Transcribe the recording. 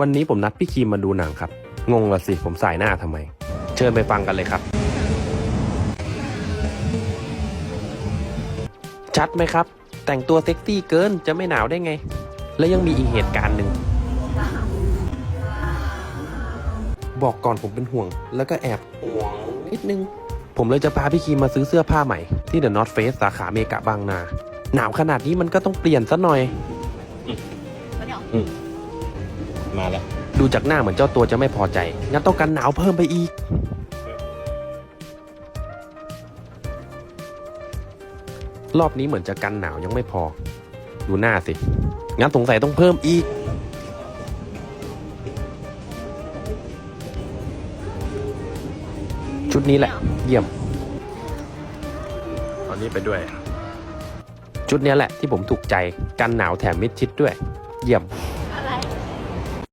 วันนี้ผมนัดพี่คีมมาดูหนังครับ งงละสิ ผมสายหน้าทำไม เชิญไปฟังกันเลยครับ ชัดไหมครับ แต่งตัวเซ็กซี่เกินจะไม่หนาวได้ไง และยังมีอีกเหตุการณ์หนึ่ง บอกก่อนผมเป็นห่วง แล้วก็แอบห่วงนิดนึง ผมเลยจะพาพี่คีมมาซื้อเสื้อผ้าใหม่ที่ The North Face สาขาเมกะบางนา หนาวขนาดนี้มันก็ต้องเปลี่ยนซะหน่อยมาแล้ว ดูจากหน้าเหมือนเจ้าตัวจะไม่พอใจ งั้นต้องกันหนาวเพิ่มไปอีก รอบนี้เหมือนจะกันหนาวยังไม่พอ ดูหน้าสิ งั้นสงสัยต้องเพิ่มอีก ชุดนี้แหละ เยี่ยมตอนนี้ไปด้วย ชุดเนี้ยแหละที่ผมถูกใจ กันหนาวแถมมิดชิดด้วย เยี่ยมอ